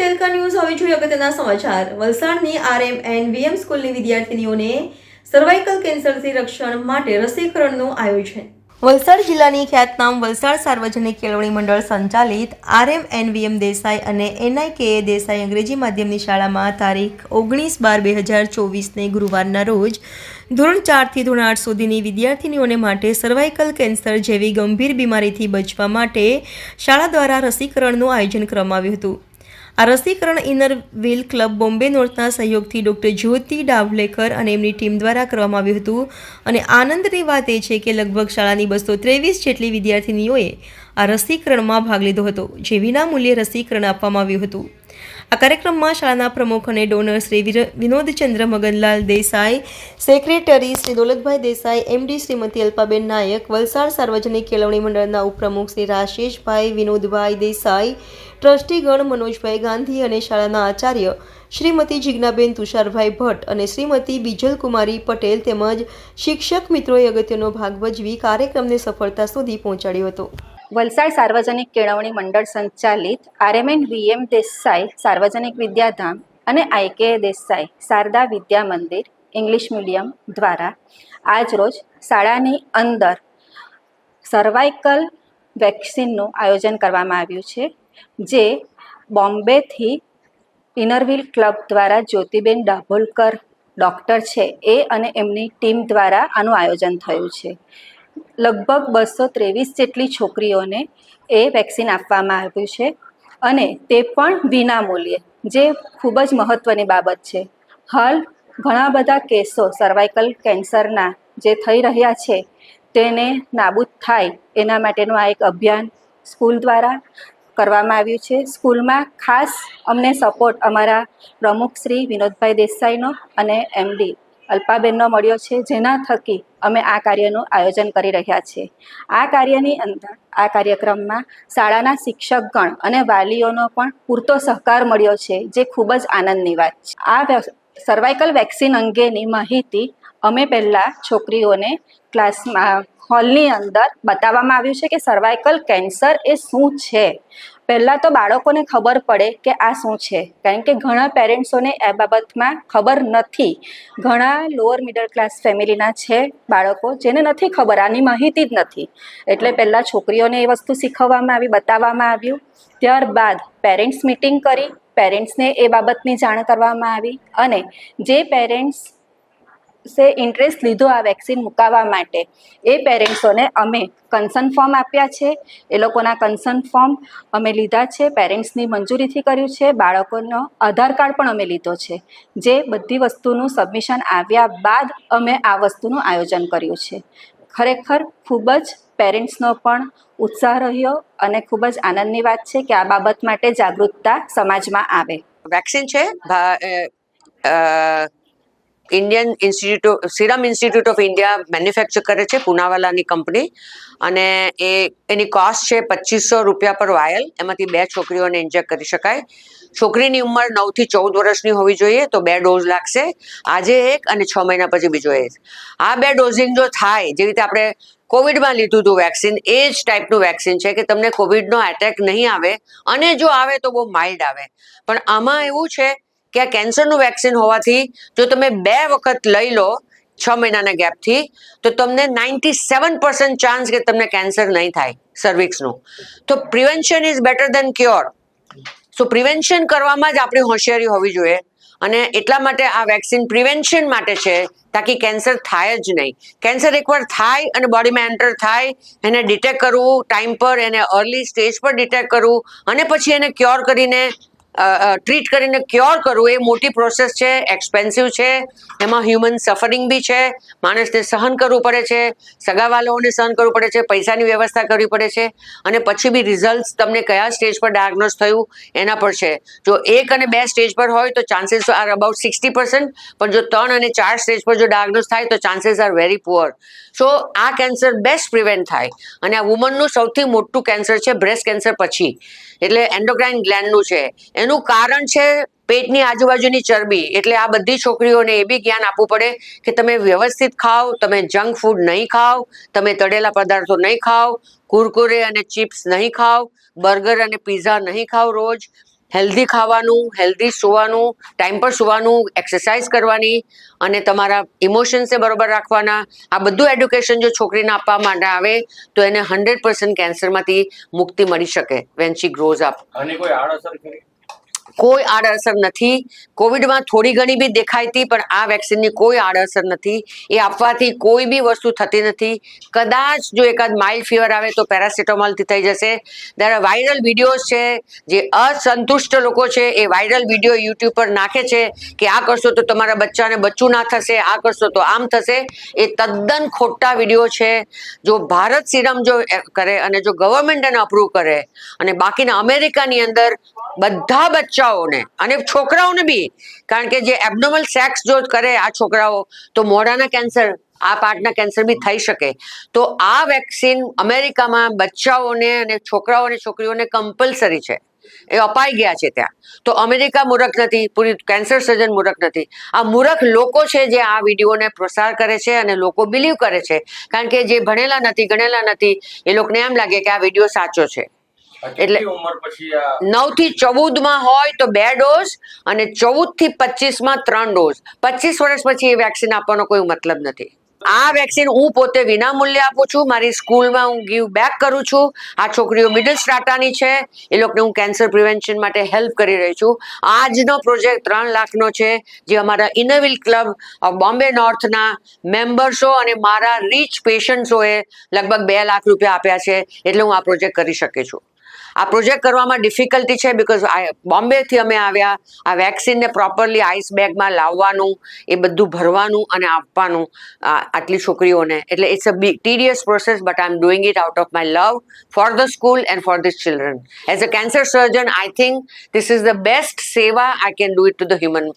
તેલકા news, હવે જોઈએ અગત્યના સમાચાર. વલસાડની આરએમ એન્ડ વીએમ સ્કૂલની વિદ્યાર્થીનીઓને સર્વાઇકલ કેન્સરથી રક્ષણ માટે રસીકરણનું આયોજન. વલસાડ જિલ્લાની ખ્યાતનામ વલસાડ સાર્વજનિક કેળવણી મંડળ સંચાલિત આરએમ એન વીએમ દેસાઈ અને એનઆઈ કે દેસાઈ અંગ્રેજી માધ્યમની શાળામાં તારીખ ઓગણીસ બાર બે હજાર ચોવીસને ગુરુવારના રોજ ધોરણ ચારથી ધોરણ આઠ સુધીની વિદ્યાર્થીનીઓને માટે સર્વાઇકલ કેન્સર જેવી ગંભીર બીમારીથી બચવા માટે શાળા દ્વારા રસીકરણનું આયોજન કરવામાં આવ્યું હતું. આ રસીકરણ ઇનર વ્હીલ ક્લબ બોમ્બે નોર્થના સહયોગથી ડૉક્ટર જ્યોતિ ડાવલેકર અને એમની ટીમ દ્વારા કરવામાં આવ્યું હતું. અને આનંદની વાત એ છે કે લગભગ શાળાની બસો ત્રેવીસ જેટલી વિદ્યાર્થીનીઓએ આ રસીકરણમાં ભાગ લીધો હતો, જે વિના મૂલ્યે રસીકરણ આપવામાં આવ્યું હતું. આ કાર્યક્રમમાં શાળાના પ્રમુખ અને donor Shri Vinodchandra Maganlal Desai secretary Shri Dolatbhai Desai MD Shrimati Alpaben Nayak, Valsad સાર્વજનિક કેળવણી મંડળના ઉપપ્રમુખ શ્રી રાશેષભાઈ, વિનોદભાઈ દેસાઈ, ટ્રસ્ટીગણ મનોજભાઈ ગાંધી અને શાળાના આચાર્ય શ્રીમતી જિજ્ઞાબેન તુષારભાઈ ભટ્ટ અને શ્રીમતી બીજલ કુમારી પટેલ તેમજ શિક્ષક મિત્રોએ અગત્યનો ભાગ ભજવી કાર્યક્રમને સફળતા સુધી પહોંચાડ્યો હતો. વલસાડ સાર્વજનિક કેળવણી મંડળ સંચાલિત આરએમએન વીએમ દેસાઈ સાર્વજનિક વિદ્યાધામ અને I K Desai Sharda Vidya Mandir English medium દ્વારા આજરોજ શાળાની અંદર સર્વાઇકલ વેક્સિનનું આયોજન કરવામાં આવ્યું છે, જે બોમ્બેથી ઇનરવિલ ક્લબ દ્વારા જ્યોતિબેન ડાભોલકર ડૉક્ટર છે એ અને એમની ટીમ દ્વારા આનું આયોજન થયું છે. લગભગ બસો ત્રેવીસ જેટલી છોકરીઓને એ વેક્સિન આપવામાં આવ્યું છે અને તે પણ વિના મૂલ્યે જે ખૂબ જ મહત્ત્વની બાબત છે. હાલ ઘણા બધા કેસો સર્વાઇકલ કેન્સરના જે થઈ રહ્યા છે, તેને નાબૂદ થાય એના માટેનું આ એક અભિયાન સ્કૂલ દ્વારા કરવામાં આવ્યું છે. સ્કૂલમાં ખાસ અમને સપોર્ટ અમારા પ્રમુખ શ્રી વિનોદભાઈ દેસાઈનો અને એમડી અલ્પાબેનનો મળ્યો છે, જેના થકી અમે આ કાર્યનું આયોજન કરી રહ્યા છીએ આ કાર્યની અંદર આ કાર્યક્રમમાં શાળાના શિક્ષકગણ અને વાલીઓનો પણ પૂરતો સહકાર મળ્યો છે, જે ખૂબ જ આનંદની વાત છે. આ સર્વાઇકલ વેક્સિન અંગેની માહિતી અમે પહેલાં છોકરીઓને ક્લાસમાં હોલની અંદર બતાવવામાં આવ્યું છે કે સર્વાઇકલ કેન્સર એ શું છે? પહેલાં તો બાળકોને ખબર પડે કે આ શું છે. કારણ કે ઘણા પેરેન્ટ્સોને એ બાબતમાં ખબર નથી. ઘણા લોઅર મિડલ ક્લાસ ફેમિલીના છે બાળકો જેને નથી ખબર, આની માહિતી જ નથી. એટલે પહેલાં છોકરીઓને એ વસ્તુ શીખવવામાં આવી, બતાવવામાં આવ્યું. ત્યારબાદ પેરેન્ટ્સ મિટિંગ કરી, પેરેન્ટ્સને એ બાબતની જાણ કરવામાં આવી અને જે પેરેન્ટ્સ સે ઇન્ટરેસ્ટ લીધો આ વેક્સિન મુકાવવા માટે. એ પેરેન્ટ્સોને અમે કન્સર્ન ફોર્મ આપ્યા છે. એ લોકોના કન્સર્ન ફોર્મ અમે લીધા છે. પેરેન્ટ્સની મંજૂરીથી કર્યું છે. બાળકોનો આધાર કાર્ડ પણ અમે લીધો છે. જે બધી વસ્તુનું સબમિશન આવ્યા બાદ અમે આ વસ્તુનું આયોજન કર્યું છે. ખરેખર ખૂબ જ પેરેન્ટ્સનો પણ ઉત્સાહ રહ્યો અને ખૂબ જ આનંદની વાત છે કે આ બાબત માટે જાગૃતતા સમાજમાં આવે. વેક્સિન છે Indian institute serum institute of India manufacture કરે છે, પુનાવાલાની કંપની અને એ, એની કોસ્ટ છે પચીસો રૂપિયા પર વાયલ એમાંથી બે છોકરીઓને ઇન્જેક્ટ કરી શકાય. છોકરીની ઉંમર નવથી ચૌદ વર્ષની હોવી જોઈએ, તો બે ડોઝ લાગશે. આજે એક અને છ મહિના પછી બીજો એક. આ બે ડોઝિંગ જો થાય જેવી રીતે આપણે કોવિડમાં લીધું હતું વેક્સિન એ જ ટાઈપનું વેક્સિન છે કે તમને કોવિડનો એટેક નહીં આવે. અને જો આવે તો બહુ માઇલ્ડ આવે. પણ આમાં એવું છે કે આ કેન્સરનું વેક્સિન હોવાથી જો તમે બે વખત લઈ લો છ મહિનાના ગેપથી, તો તમને નાઇન્ટી સેવન પર્સન્ટ ચાન્સ કે તમને કેન્સર નહીં થાય સર્વિક્સનું તો prevention is better than cure so prevention કરવામાં જ આપણી હોશિયારી હોવી જોઈએ અને એટલા માટે આ વેક્સિન પ્રિવેન્શન માટે છે તાકી કેન્સર થાય જ નહીં. કેન્સર એકવાર થાય અને બોડીમાં એન્ટર થાય, એને ડિટેક્ટ કરવું ટાઈમ પર એને અર્લી સ્ટેજ પર ડિટેક્ટ કરવું અને પછી એને ક્યોર કરીને ટ્રીટ કરીને ક્યોર કરવું એ મોટી પ્રોસેસ છે એક્સપેન્સિવ છે, એમાં હ્યુમન સફરિંગ બી છે, માણસને સહન કરવું પડે છે સગાવાલાઓને સહન કરવું પડે છે, પૈસાની વ્યવસ્થા કરવી પડે છે, અને પછી બી રિઝલ્ટ તમને કયા સ્ટેજ પર ડાયગ્નોઝ થયું, એના પર છે. જો એક અને બે સ્ટેજ પર હોય તો chances are about sixty percent પણ જો ત્રણ અને ચાર સ્ટેજ પર જો ડાયગ્નોઝ થાય તો chances are very poor so આ કેન્સર બેસ્ટ પ્રિવેન્ટ થાય. અને આ વુમનનું સૌથી મોટું કેન્સર છે બ્રેસ્ટ કેન્સર પછી. એટલે એન્ડોક્રાઇન ગ્લેન્ડનું છે. એનું કારણ છે પેટની આજુબાજુની ચરબી. એટલે આ બધી છોકરીઓને એ બી જ્ઞાન આપવું પડે કે તમે વ્યવસ્થિત ખાઓ, તમે જંક ફૂડ નહીં ખાઓ, તમે તળેલા પદાર્થો નહીં ખાઓ, કુરકુરે અને ચિપ્સ નહીં ખાઓ, બર્ગર અને પીઝા નહીં ખાઓ રોજ, હેલ્ધી ખાવાનું, હેલ્ધી સુવાનું, ટાઈમ પર સુવાનું, એક્સરસાઇઝ કરવાની અને તમારા ઇમોશન્સને બરોબર રાખવાના. આ બધું એડ્યુકેશન જો છોકરીને આપવા માટે આવે, તો એને હંડ્રેડ પર્સન્ટ કેન્સરમાંથી મુક્તિ મળી શકે વેન શી ગ્રોઝ અપ અને કોઈ આડઅસર ખરી? કોઈ આડઅસર નથી. કોવિડમાં થોડી ઘણી બી દેખાઈ હતી, પણ આ વેક્સિનની કોઈ આડઅસર નથી. એ આપવાથી કોઈ બી વસ્તુ થતી નથી. કદાચ જો એકાદ માઇલ્ડ ફીવર આવે તો પેરાસિટામોલથી થઈ જશે. ત્યારે વાયરલ વિડીયોઝ છે, જે અસંતુષ્ટ લોકો છે, એ વાયરલ વીડિયો યુટ્યુબ પર નાખે છે કે આ કરશો તો તમારા બચ્ચાને બચ્ચું ના થશે, આ કરશો તો આમ થશે. એ તદ્દન ખોટા વીડિયો છે. જો ભારત સિરમ જો કરે અને જો ગવર્મેન્ટ એને અપ્રૂવ કરે અને બાકીના અમેરિકાની અંદર બધા બચ્ચાઓને અને છોકરાઓને બી. કારણ કે જે એબનોર્મલ સેક્સ જો કરે આ છોકરાઓ, તો મોઢાના કેન્સર આ પાર્ટના કેન્સર બી થઈ શકે. તો આ વેક્સિન અમેરિકામાં બચ્ચાઓને અને છોકરાઓ અને છોકરીઓને કમ્પલસરી છે. એ અપાઈ ગયા છે ત્યાં. તો અમેરિકા મૂરખ નથી, પૂરી કેન્સર સર્જન મૂરખ નથી. આ મૂરખ લોકો છે જે આ વિડીયોને પ્રસાર કરે છે અને લોકો બિલીવ કરે છે. કારણ કે જે ભણેલા નથી, ગણેલા નથી, એ લોકોને એમ લાગે કે આ વીડિયો સાચો છે. એટલે- નવથી ચૌદમાં હોય તો બે ડોઝ અને ચૌદથી પચીસમાં ત્રણ ડોઝ. પચીસ વર્ષ પછી એ વેક્સિન આપવાનો કોઈ મતલબ નથી. આ વેક્સિન હું પોતે વિના મૂલ્યે આપું છું. મારી સ્કૂલમાં હું ગીવ બેક કરું છું. આ છોકરીઓ મિડલ સ્ટાટાની છે. એ લોકોને હું કેન્સર પ્રિવેન્શન માટે હેલ્પ કરી રહી છું. આજનો પ્રોજેક્ટ ત્રણ લાખનો છે જે અમારા inner wheel club of Bombay નોર્થના મેમ્બર્સો અને મારા રીચ પેશન્ટ્સોએ લગભગ બે લાખ રૂપિયા આપ્યા છે. એટલે હું આ પ્રોજેક્ટ કરી શકી છું. આ પ્રોજેક્ટ કરવામાં ડિફિકલ્ટી છે બિકોઝ બોમ્બેથી અમે આવ્યા. આ વેક્સિનને પ્રોપરલી આઈસ બેગમાં લાવવાનું, એ બધું ભરવાનું અને આપવાનું આટલી છોકરીઓને. એટલે it's a bit tedious process but I am doing it out of my love for the school and for this children as a cancer surgeon I think this is the best seva I can do it to the human